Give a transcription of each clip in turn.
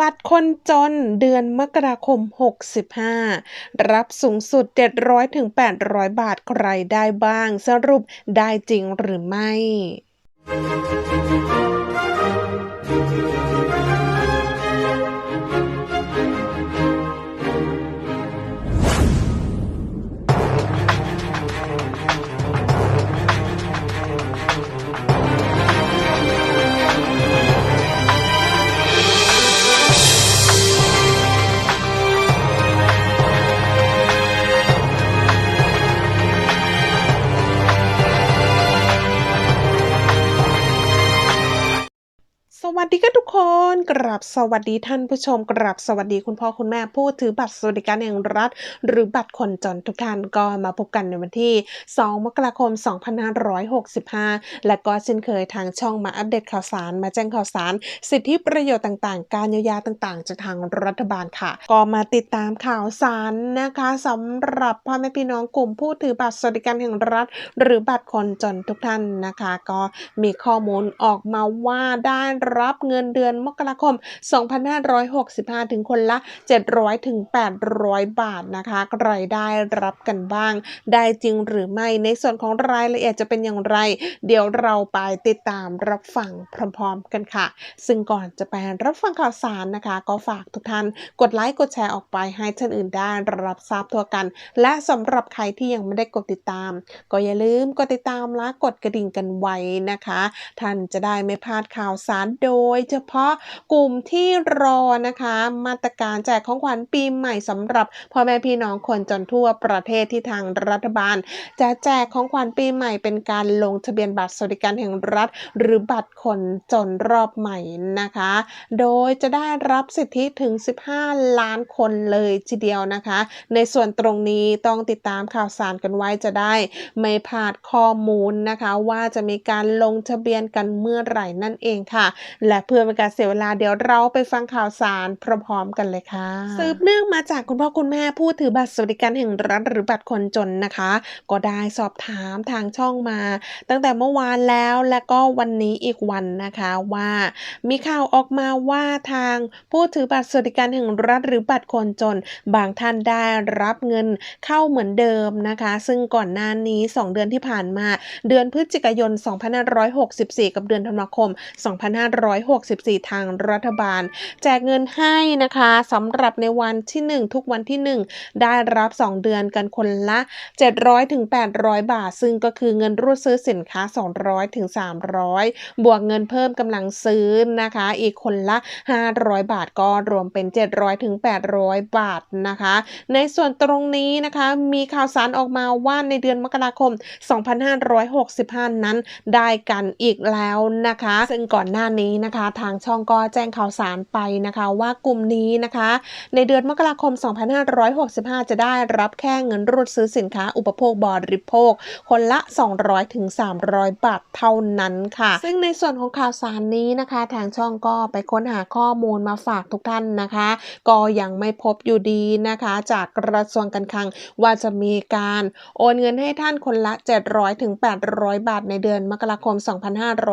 บัตรคนจนเดือนมกราคม 65 รับสูงสุด 700ถึง800 บาทใครได้บ้าง สรุปได้จริงหรือไม่ วัสดีค่ะทุกคนกราบสวัสดีท่านผู้ชมกราบสวัสดีคุณพ่อคุณแม่ผู้ถือบัตรสวัสดิการแห่งรัฐ หรือบัตรคนจนทุกท่านก็มาพบกันในวันที่ 2 มกราคม 2565 และก็เช่นเคยทางช่องมาอัปเดตข่าวสาร มาแจ้งข่าวสาร สิทธิประโยชน์ต่างๆ การเยียวยาต่างๆ จากทางรัฐบาลค่ะ ก็มาติดตามข่าวสารนะคะสำหรับพ่อแม่พี่น้องกลุ่มผู้ถือบัตรสวัสดิการแห่งรัฐ หรือบัตรคนจนทุกท่านนะคะ ก็มีข้อมูลออกมาว่าได้รับับเงินเดือนมกราคม 2565 ถึงคนละ 700ถึง800 บาทนะคะ ใครได้รับกันบ้าง ได้จริงหรือไม่ ในส่วนของรายละเอียดจะเป็นอย่างไร เดี๋ยวเราไปติดตามรับฟังพร้อมๆกันค่ะ ซึ่งก่อนจะไปรับฟังข่าวสารนะคะ ก็ฝากทุกท่านกดไลค์กดแชร์ออกไปให้ท่านอื่นได้รับทราบทั่วกัน และสำหรับใครที่ยังไม่ได้กดติดตาม ก็อย่าลืมกดติดตามและกดกระดิ่งกันไว้นะคะ ท่านจะได้ไม่พลาดข่าวสารโดยยเฉพาะกลุ่มที่รอนะคะ มาตรการแจกของขวัญปีใหม่สำหรับพ่อแม่พี่น้องคนจนทั่วประเทศที่ทางรัฐบาล จะแจกของขวัญปีใหม่เป็นการลงทะเบียนบัตรสวัสดิการแห่งรัฐ หรือบัตรคนจนรอบใหม่นะคะ โดยจะได้รับสิทธิถึง 15 ล้านคนเลยทีเดียวนะคะ ในส่วนตรงนี้ต้องติดตามข่าวสารกันไว้จะได้ ไม่พลาดข้อมูลนะคะ ว่าจะมีการลงทะเบียนกันเมื่อไหร่นั่นเองค่ะและเพื่อเป็นการเสียเวลาเดี๋ยวเราไปฟังข่าวสารพร้อมๆกันเลยค่ะ สืบเนื่องมาจากคุณพ่อคุณแม่ผู้ถือบัตรสวัสดิการแห่งรัฐหรือบัตรคนจนนะคะ ก็ได้สอบถามทางช่องมา ตั้งแต่เมื่อวานแล้วและก็วันนี้อีกวันนะคะว่า มีข่าวออกมาว่าทางผู้ถือบัตรสวัสดิการแห่งรัฐหรือบัตรคนจน บางท่านได้รับเงินเข้าเหมือนเดิมนะคะ ซึ่งก่อนหน้านี้ 2 เดือนที่ผ่านมา เดือนพฤศจิกายน 2564 กับเดือนธันวาคม2564 ทางรัฐบาล แจกเงินให้นะคะสำหรับในวันที่ 1 ทุกวันที่ 1 ได้รับ 2 เดือนกันคนละ 700ถึง800 บาท ซึ่งก็คือเงินรูดซื้อสินค้า 200ถึง300 บวกเงินเพิ่มกำลังซื้อนะคะ อีกคนละ 500 บาทก็รวมเป็น 700ถึง800 บาทนะคะ ในส่วนตรงนี้นะคะมีข่าวสารออกมาว่าในเดือนมกราคม 2565 นั้นได้กันอีกแล้วนะคะ ซึ่งก่อนหน้านี้นะคะ ทางช่องก็แจ้งข่าวสารไปนะคะ ว่ากลุ่มนี้นะคะ ในเดือนมกราคม 2565 จะได้รับแค่เงินรูดซื้อสินค้าอุปโภคบริโภค คนละ 200ถึง300 บาทเท่านั้นค่ะ ซึ่งในส่วนของข่าวสารนี้นะคะ ทางช่องก็ไปค้นหาข้อมูลมาฝากทุกท่านนะคะ ก็ยังไม่พบอยู่ดีนะคะ จากกระทรวงการคลังว่าจะมีการโอนเงินให้ท่านคนละ 700ถึง800 บาทในเดือนมกราคม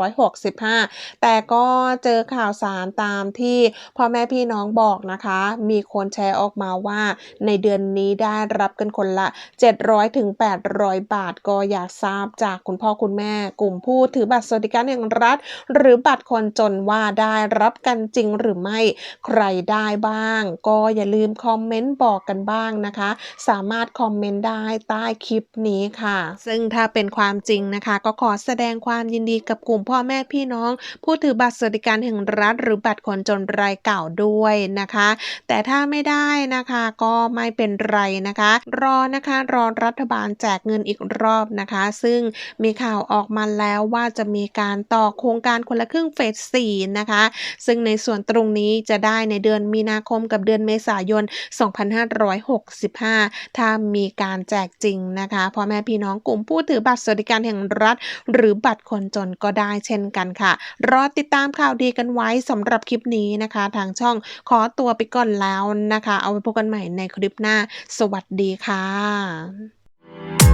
2565 แต่ก็เจอข่าวสารตามที่พ่อแม่พี่น้องบอกนะคะ มีคนแชร์ออกมาว่า ในเดือนนี้ได้รับกันคนละ 700ถึง800 บาทก็อยากทราบจากคุณพ่อคุณแม่ กลุ่มผู้ถือบัตรสวัสดิการแห่งรัฐ หรือบัตรคนจนว่าได้รับกันจริงหรือไม่ใครได้บ้าง ก็อย่าลืมคอมเมนต์บอกกันบ้างนะคะ สามารถคอมเมนต์ได้ใต้คลิปนี้ค่ะ ซึ่งถ้าเป็นความจริงนะคะ ก็ขอแสดงความยินดีกับกลุ่มพ่อแม่พี่น้อง ผู้ถือบัตรสวัสดิการแห่งรัฐ หรือบัตรคนจนรายเก่าด้วยนะคะ แต่ถ้าไม่ได้นะคะก็ไม่เป็นไรนะคะ รอนะคะรอรัฐบาลแจกเงินอีกรอบนะคะ ซึ่งมีข่าวออกมาแล้วว่าจะมีการต่อโครงการคนละครึ่งเฟส4นะคะ ซึ่งในส่วนตรงนี้จะได้ในเดือนมีนาคมกับเดือนเมษายน 2565 ถ้ามีการแจกจริงนะคะพ่อแม่พี่น้องกลุ่มผู้ถือบัตรสวัสดิการแห่งรัฐ หรือบัตรคนจนก็ได้เช่นกันค่ะ รอติดตามข่าวดีกันไว้สำหรับคลิปนี้นะคะ ทางช่องขอตัวไปก่อนแล้วนะคะ เอาไว้พบกันใหม่ในคลิปหน้า สวัสดีค่ะ